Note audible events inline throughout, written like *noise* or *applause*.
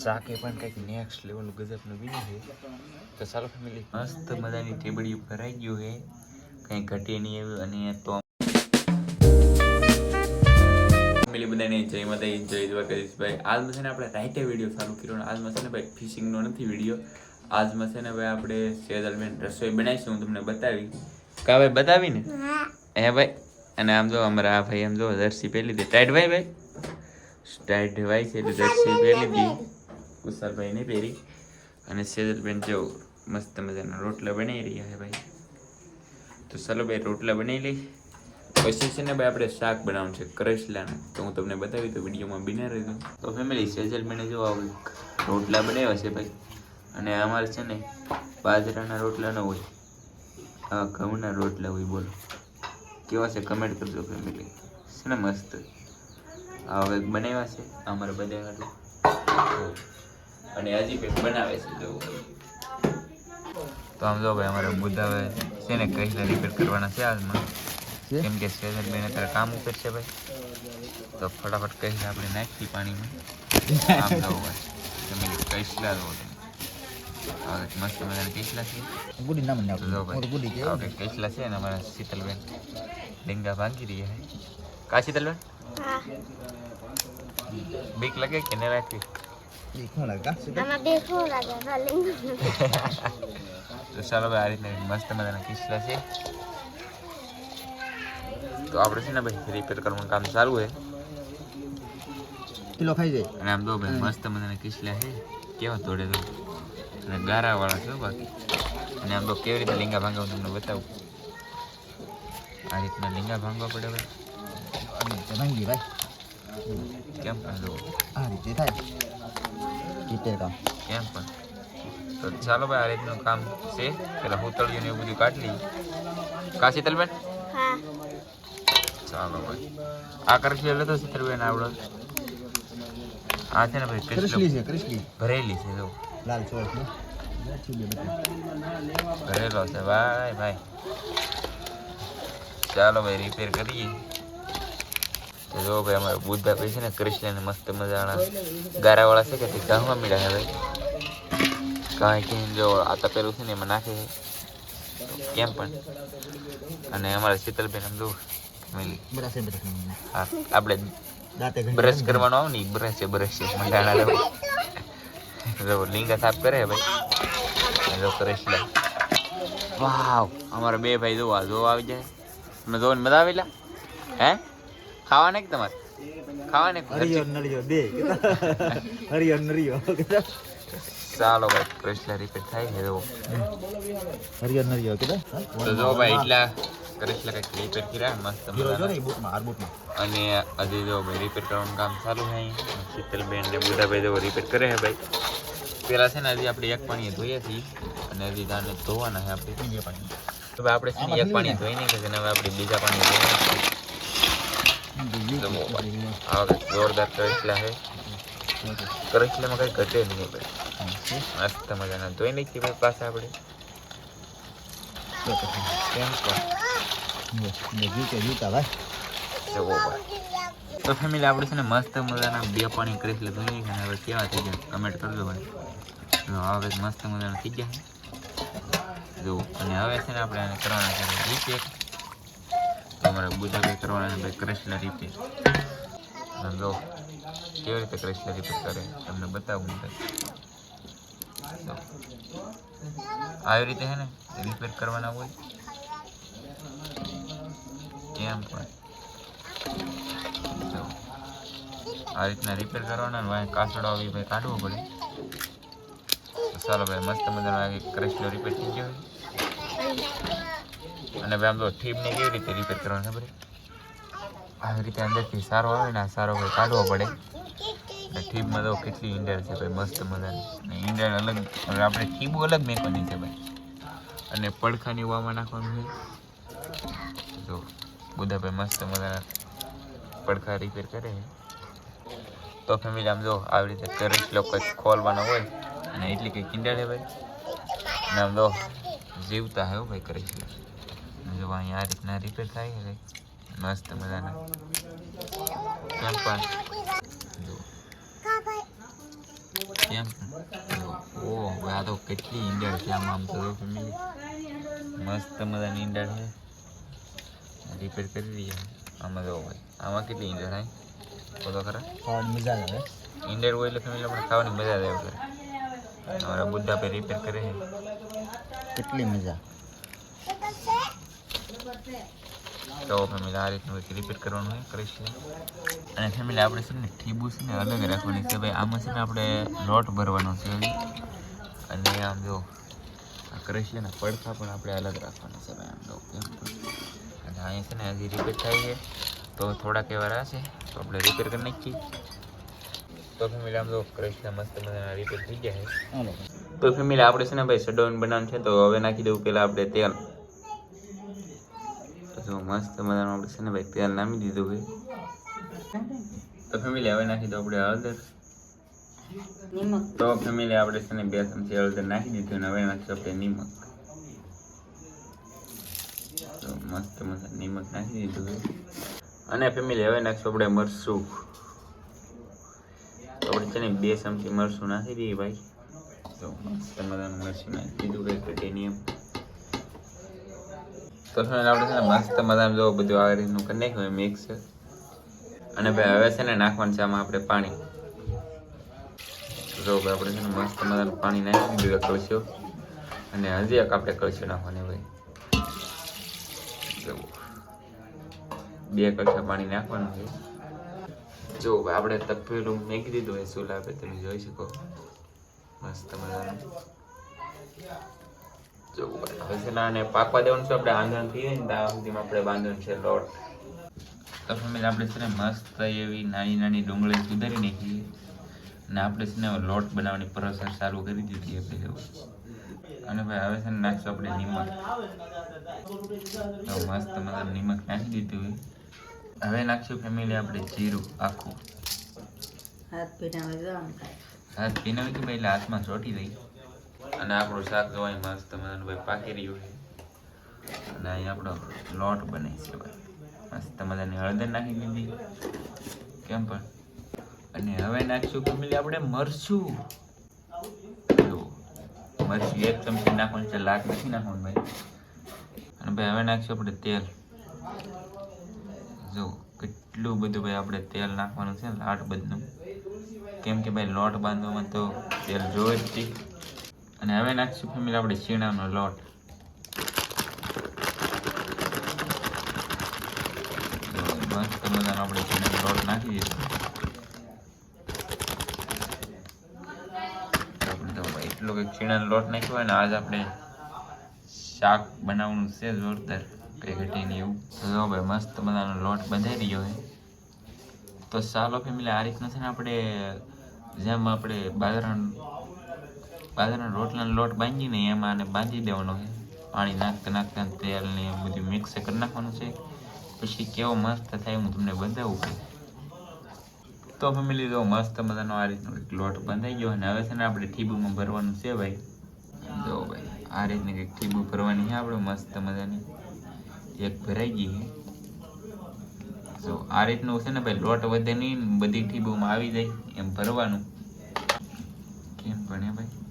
શાકે પણ કંઈક નેક્સ્ટ લેવલનું ગજબનું બીજું છે. તો ચાલો ફેમિલી મસ્ત મજાની ટેબડી આવી ગયું છે. કંઈ ઘટે નહીં એવું અને તો ફેમિલી બધાને જય માતા જય દ્વારકાધીશ ભાઈ આજમાં છે ને આપણે રાઈટે વીડિયો ચાલુ કર્યો આજમાં છે ને ભાઈ ફિશિંગનો નથી વીડિયો આજમાં છે ને ભાઈ આપણે સેજલબેન રસોઈ બનાવીશું, હું તમને બતાવી. કા ભાઈ બતાવી ને હે ભાઈ, અને આમ જો અમારા ભાઈ, આમ જો જર્સી પહેરી લીધી. ટાઈટ ભાઈ ભાઈ? ટાઈટ ભાઈ છે એટલે જર્સી પહેરી લીધી. કુશાલભાઈ નહીં પહેરી અને સેજલબેન જો મસ્ત મજાના રોટલા બનાવી રહ્યા છે ભાઈ. તો ચાલો ભાઈ, રોટલા બનાવી લઈ પછી છે ને ભાઈ આપણે શાક બનાવવાનું છે કરસલાનું. તો હું તમને બતાવી તો વિડીયોમાં બિના રહેજો. તો ફેમિલી સેજલબેને જો આવું રોટલા બનાવ્યા છે ભાઈ. અને અમારે છે ને બાજરાના રોટલા ન હોય. આ ઘઉંના રોટલા હોય, બોલો. કેવા છે કમેન્ટ કરજો ફેમિલી છે ને મસ્ત. આ હવે બનાવ્યા છે અમારા બધા. અને હજી કંઈક બનાવે છે જો તો આમ જો ભાઈ અમારે બુદ્ધા છે ને કઈ રિપેર કરવાના છે હાલમાં? કેમ કે સેજલ બેન અત્યારે કામ ઉપર છે ભાઈ. તો ફટાફટ કહીને આપણે નાખી પાણીમાં. આમ જો *laughs* હોય. તમે કૈસલા હવે મસ્ત મજાના કૈસલા છે. ગુડી ના જો ભાઈ ગુડી ભાઈ કે ઓકે કઈસલા છે ને અમારા શીતલબેન ડીંગા ભાંગી રહ્યા છે. કા શીતલબેન? બીક લાગે કે ને રાખી *laughs* તો ચાલો ભાઈ આ રીતના મસ્ત મજાના કિસ્સા છે. તો આપણે છે ને ભાઈ રિપેર કરવાનું કામ ચાલુ છે. કિલો ખાઈ જાય. અને આમ તો ભાઈ મસ્ત મજાના કિસ્સા છે. કેવા તોડે તો. અને ગારા વાળા છે બાકી. અને આમ તો કેવી રીતે લીંગા ભાંગા હું તમને બતાવું. આ રીતના લીંગા ભાંગવા પડે ભાઈ. ભાંગી ભાઈ. કેમ આ રીતે થાય. રીતે કામ. એમ પણ. તો ચાલો ભાઈ આ રીતનું કામ છે. પેલા હુતળિયું ને એવું બધું કાઢી લઈએ. કા શીતલબેન? ચાલો ભાઈ. આ તો લેતો શીતલબેન આવડો આ છે ને ભાઈ ક્રિસ્લી છે ક્રિસ્લી ભરેલી છે જો. લાલ ચોરસ ભરેલો છે. ભાઈ ભાઈ. ચાલો ભાઈ રિપેર કરીએ. તો જો ભાઈ અમારે બુદ્ધા પૈસે ને કૃષ્ણ મસ્ત મજાના ગારાવાળા છે કે તે ગામમાં મળ્યા હવે કાંઈ કે જો આ તપેલું છે ને એમાં નાખે છે. કેમ પણ? અને અમારે શીતલબેન આમ છે છે. હા આપણે બ્રશ કરવાનો આવ ને બ્રશ છે બ્રશ છે મંડાણા જો લીંગા સાફ કરે ભાઈ. જો કરેશ વાવ અમારા બે ભાઈ જોવા જોવા જો આવી જાય. તમે જોવાની મજા આવેલા હે? ખાવા ને કે તમારે? ખાવા ને હરિયો નરિયો બે હરિયો નરિયો ચાલો ભાઈ કૃષ્ણ રિપીટ થાય છે જો હરિયો નરિયો કે તો જો ભાઈ એટલા કૃષ્ણ કંઈક રિપેર કર્યા મસ્ત જો ને ઈ હાર બૂટમાં અને હજી જો ભાઈ રિપેર કરવાનું કામ ચાલુ છે શીતલબેન ને બુધાભાઈ જો રિપેર કરે છે ભાઈ. પેલા છે ને હજી આપણે એક પાણી ધોઈએ છીએ. અને હજી ધોવાના છે આપણે. પીને પાણી. હવે આપણે એક પાણી ધોઈ નહીં કે હવે આપણે બીજા પાણી ધોઈએ. આ જોરદાર કરસલા છે. કરસલામાં કઈ ઘટે નહીં ભાઈ. મસ્ત મજાના. ધોઈ નાખીએ ભાઈ પાસે આપણે. તો ફેમિલી આપણે છે ને મસ્ત મજાના બે પાણી કરી એટલે હવે કેવા થઈ ગયા કમેન્ટ કરજો ભાઈ. હવે મસ્ત મજાના થઈ ગયા જો અને હવે છે ને આપણે આને કરવાના છે રિપેર તો અમારે બુધા કરવાના ભાઈ ક્રેશલા રિપેર અને જો, કેવી રીતે ક્રેશલા રિપેર કરે, તમને બતાવું આવી રીતે છે ને રિપેર કરવાના હોય. કેમ પણ. આ રીતના રિપેર કરવાના વાંહે કાસડો આવી ભાઈ કાઢવો પડે. ચાલો ભાઈ, મસ્ત મજાનો ક્રેશનો રિપેર થઈ ગયો. અને હવે આમ તો ઠીપને કેવી રીતે રિપેર કરવાનું, ખબર આવી રીતે અંદરથી સારો આવે ને આ સારો ભાઈ કાઢવો પડે. અને ઠીપમાં તો કેટલી ઈંડર છે ભાઈ, મસ્ત મજાની. અને ઈંડર અલગ, હવે આપણે થીબુ અલગ મેકવાની છે ભાઈ. અને પડખાની વામાં નાખવાનું છે. જો, બધા ભાઈ મસ્ત મજાના પડખા રિપેર કરે છે. તો ફેમિલી આમ જો આવી રીતે કરીશ લોકો ખોલવાનો હોય. અને એટલી કંઈ કિંડા છે ભાઈ. અને આમ જો જીવતા હે ભાઈ ભાઈ કરીશ જો અહીંયા આ રીતના રિપેર થાય છે. મસ્ત મજાના. કેમ પણ? જો. કેમ? ઓ આ તો કેટલી ઈંડર છે આમ આમ તો ફેમિલી મસ્ત મજાની ઈંડર છે. રિપેર કરી રહ્યા આમાં જો આમાં કેટલી ઈંડર થાય બોલો ખરા. ખાવાની મજા આવે. ઈંડળ હોય એટલે ફેમિલી આપણે ખાવાની મજા આવે. કરે અમારા બુદ્ધા પર રિપેર કરે છે. કેટલી મજા. તો ફેમિલી આ રીતનું રિપીટ કરવાનું હોય કરીશ અને ફેમિલી આપણે છે ને ઠીબુ છે ને અલગ રાખવાની છે. ભાઈ આમાં છે ને આપણે લોટ ભરવાનો છે. અને આમ જો આ કરીશ પડખા પણ આપણે અલગ રાખવાના છે ભાઈ આમ જો અને અહીંયા છે ને હજી રિપેર થાય છે. તો થોડાક એવા રહેશે તો આપણે રિપેર કરી નાખીએ. તો ફેમિલી આમ જો કરીશ મસ્ત મજાના રિપેર થઈ ગયા છે. તો ફેમિલી આપણે છે ને ભાઈ શટડાઉન બનાવવાનું છે તો હવે નાખી દઉં પહેલાં આપણે તેલ. જો મસ્ત મજાનું આપણે છે ને ભાઈ તેલ નામી દીધું ભાઈ. તો ફેમિલી હવે નાખી દો આપણે હળદર. તો ફેમિલી આપણે છે ને બે ચમચી હળદર નાખી દીધું અને હવે નાખીશું આપણે નિમક. તો મસ્ત મજા નિમક નાખી દીધું ભાઈ. અને ફેમિલી હવે નાખશું આપણે મરસું તો આપણે છે ને બે ચમચી મરસું નાખી દઈએ ભાઈ. તો મસ્ત મજાનું મરસું નાખી દીધું ભાઈ એમ તો ફ્રેન્ડ, આપણે છે ને મસ્ત મજાનું જો બધું આ રીતનું કરી નાખ્યું મિક્સ અને ભાઈ, હવે છે ને નાખવાનું છે આમાં આપણે પાણી. જો ભાઈ, આપણે છે ને મસ્ત મજાનું પાણી નાખી દીધું કળશો અને હજી એક આપણે કળશો નાખવાની ભાઈ બે કળશા પાણી નાખવાનું છે જો આપણે તપેલું મેકી દીધું હોય સુલા આપણે તમે જોઈ શકો? મસ્ત મજાનું. જો ભાઈ હવે છે ને આને પાકવા દેવાનું છે આપણે આંધણ થઈ જાય ને ત્યાં સુધીમાં આપણે બાંધવાનું છે લોટ તો ફેમિલી આપણે છે ને મસ્ત એવી નાની નાની ડુંગળી સુધારી નાખીએ અને આપણે છે ને લોટ બનાવવાની પ્રોસેસ ચાલુ કરી દીધી આપણે જો અને ભાઈ હવે છે ને નાખશું આપણે નિમક. તો મસ્ત મતલબ નિમક નાખી દીધું હોય હવે નાખશું ફેમિલી આપણે જીરું આખું. હાથ પીનાવે હાથ પીનાવી કે ભાઈ હાથમાં ચોટી દઈ અને આપણું શાક જોવાય મસ્ત મજાનું ભાઈ પાકી રહ્યું છે. અને અહીં આપણો લોટ બને છે ભાઈ. મસ્ત મજાની હળદર નાખી દીધી. કેમ પણ? અને હવે નાખશું ફેમિલી આપણે મરશું મરચું એક ચમચી નાખવાનું છે, લાખ નથી નાખવાનું ભાઈ. અને ભાઈ હવે નાખશું આપણે તેલ. જો, કેટલું બધું ભાઈ આપણે તેલ નાખવાનું છે, લાટ બધું. કેમ કે ભાઈ લોટ બાંધવામાં તો તેલ જોવે જ અને હવે નાખશું ફેમિલી આપણે શીણાનો લોટ. મસ્ત મજાનો આપણે શીણાનો લોટ નાખી દઈશું. એટલો કંઈક શીણાનો લોટ નાખ્યો હોય ને, આજ આપણે શાક બનાવવાનું છે જોરદાર. કંઈ ઘટીને એવું. જો ભાઈ મસ્ત મજાનો લોટ બંધાઈ રહ્યો હોય તો ચાલો ફેમિલી આ રીતના છે ને આપણે, જેમ આપણે બાજરાનો બાજરાના રોટલાનો લોટ બાંધીને એમાં આને બાંધી દેવાનો છે. પાણી નાખતા નાખતા તેલ ને બધું મિક્સ કરી નાખવાનું છે. પછી કેવો મસ્ત થાય હું તમને બતાવું કે. તો ફેમિલી તો મસ્ત મજાનો આ રીતનો લોટ બંધાઈ ગયો અને હવે છે ને આપણે ઠીબુમાં ભરવાનું છે ભાઈ. જો ભાઈ, આ રીતની કંઈક ઠીબુ ભરવાની છે આપણે મસ્ત મજાની. એક ભરાઈ ગઈ છે. જો આ રીતનું છે ને ભાઈ લોટ વધે નહીં બધી ઠીબુમાં આવી જાય એમ ભરવાનું. કેમ હે ભાઈ?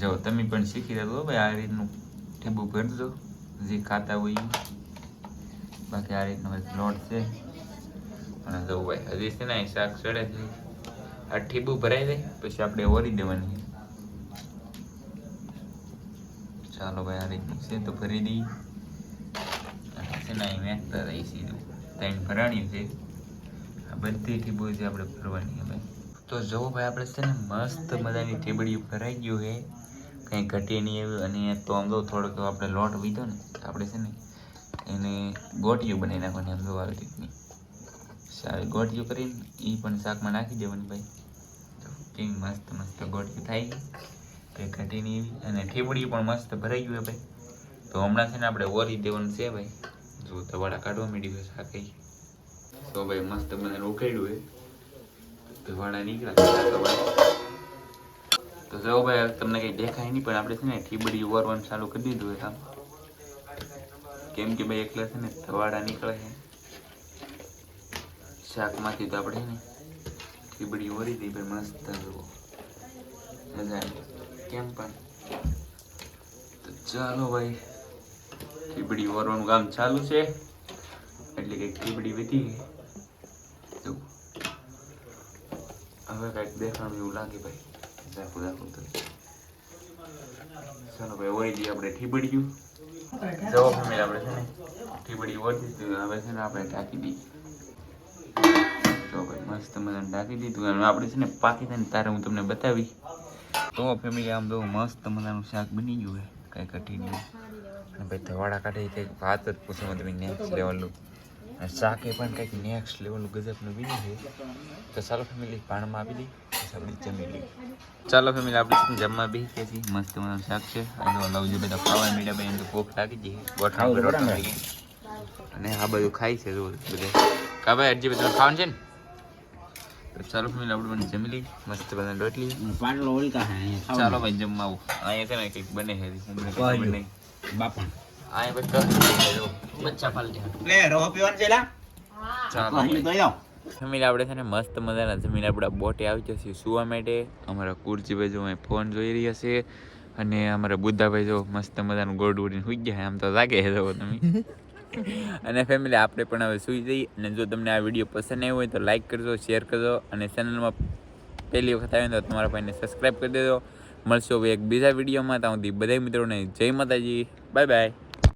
જો, તમે પણ શીખી દો ભાઈ, આ રીતનું ઠેબુ ભરજો જે ખાતા હોય. બાકી આ રીતનો એક લોટ છે. અને જો, ભાઈ, હજી છે ને શાક ચડે છે. આ ઠીબુ ભરાઈ જાય, પછી આપણે ઓરી દેવાની. ચાલો, ભાઈ, આ રીતનું છે, તો ભરી દઈએ. છે ને અહીં વેચતા રહી સીધું ત્રણ ભરાણી છે. આ બધી ઠીબુ છે આપણે ભરવાની ભાઈ. તો જો, ભાઈ, આપણે છે ને મસ્ત મજાની ઠીબડી ભરાઈ ગયું છે. કંઈ ઘટી નહીં એવું અને તો આમ જો થોડોક આપણે લોટ વીધો ને આપણે છે ને એને ગોટિયું બનાવી નાખવાની જો આવી રીતની. સારી ગોટિયું કરીને એ પણ શાકમાં નાખી દેવાની ભાઈ. તો કેવી મસ્ત મસ્ત ગોટિયું થાય કંઈ ઘટી નહીં એવી. અને ઠેબડી પણ મસ્ત ભરાઈ ગયું ભાઈ. તો હમણાં છે ને આપણે ઓરી દેવાનું છે ભાઈ. જો તવાડા કાઢવા માંડી છે શાક. તો ભાઈ મસ્ત મને ઉકેડ્યું એ ધવાડા નીકળ્યા તો જો ભાઈ તમને કંઈ દેખાય નહીં, પણ આપણે છે ને ઠીબડી ઉવારવાનું ચાલુ કરી દીધું હોય આમ કેમ કે ભાઈ એકલા છે ને ધવાડા નીકળે છે. શાકમાંથી તો આપણે ને ઠીબડી ઓરી દઈ ભાઈ મસ્ત જુઓ. કેમ પણ? તો ચાલો ભાઈ ઠીબડી વરવાનું કામ ચાલુ છે. એટલે કે ઠીબડી વધી ગઈ. હવે કંઈક દેખાણું એવું લાગે ભાઈ. ચાલો ભાઈ ઓરી જઈએ આપણે ઠીબડ્યું. જો ફેમિલી આપણે છે ને? ઠીબડી ઓરી હવે છે ને આપણે ઢાંકી દઈએ. તો ભાઈ, મસ્ત મજાનું ઢાંકી દીધું. આપણે છે ને પાકી તારે હું તમને બતાવી તો ફેમિલી આમ તો મસ્ત મજાનું શાક બની ગયું હોય કાંઈ કઠી નહીં ભાઈ, ધવાડા કાઢી કંઈક વાત જ પૂછો તમે નેક્સ્ટ લેવલનું શાકે પણ કંઈક નેક્સ્ટ લેવલનું ગજબનું બન્યું છે. તો ચાલો ફેમિલી પાણમાં આપી દઈ આપણે જમી ચાલો ફેમિલી આપણે જમવા બેસી ગયા છીએ. મસ્ત મજાનું શાક છે. અને લવજી બધા ખાવા મીડા ભાઈ તો ભૂખ લાગી જઈ ગોઠા ઉપર રોટલા અને આ બધું ખાય છે જો બધા. કા ભાઈ અરજી બધું ખાવાનું છે ને? તો ચાલો ફેમિલી આપણે બને જમી મસ્ત બધા રોટલી. પાટલો ઓલકા હે ચાલો ભાઈ જમવા આવું. અહીંયા છે ને કંઈક બને છે અમને કંઈક ખબર નહીં. બાપા અહીંયા પછી કરી. દઈએ જો. બચ્ચા પાલટી. લે રો પીવાનું છે લા. ચાલો. પાણી તો જાવ આપણે છે ને મસ્ત મજાના જમીન આપણા બોટે આવી જશે સુવા માટે. અમારા કુરજીભાઈ જો અહીં ફોન જોઈ રહ્યા છે અને અમારા બુદ્ધાભાઈ જો મસ્ત મજાનું ગોળ ઉડીને સુઈ ગયા આમ તો લાગે છે તમે. અને ફેમિલી આપણે પણ હવે સુઈ જઈએ. અને જો તમને આ વીડિયો પસંદ આવ્યો હોય તો લાઈક કરજો શેર કરજો અને ચેનલમાં પહેલી વખત આવે તો તમારા ભાઈને સબસ્ક્રાઈબ કરી દેજો. મળશો એક બીજા વિડીયોમાં. ત્યાં સુધી બધા મિત્રોને જય માતાજી. Bye bye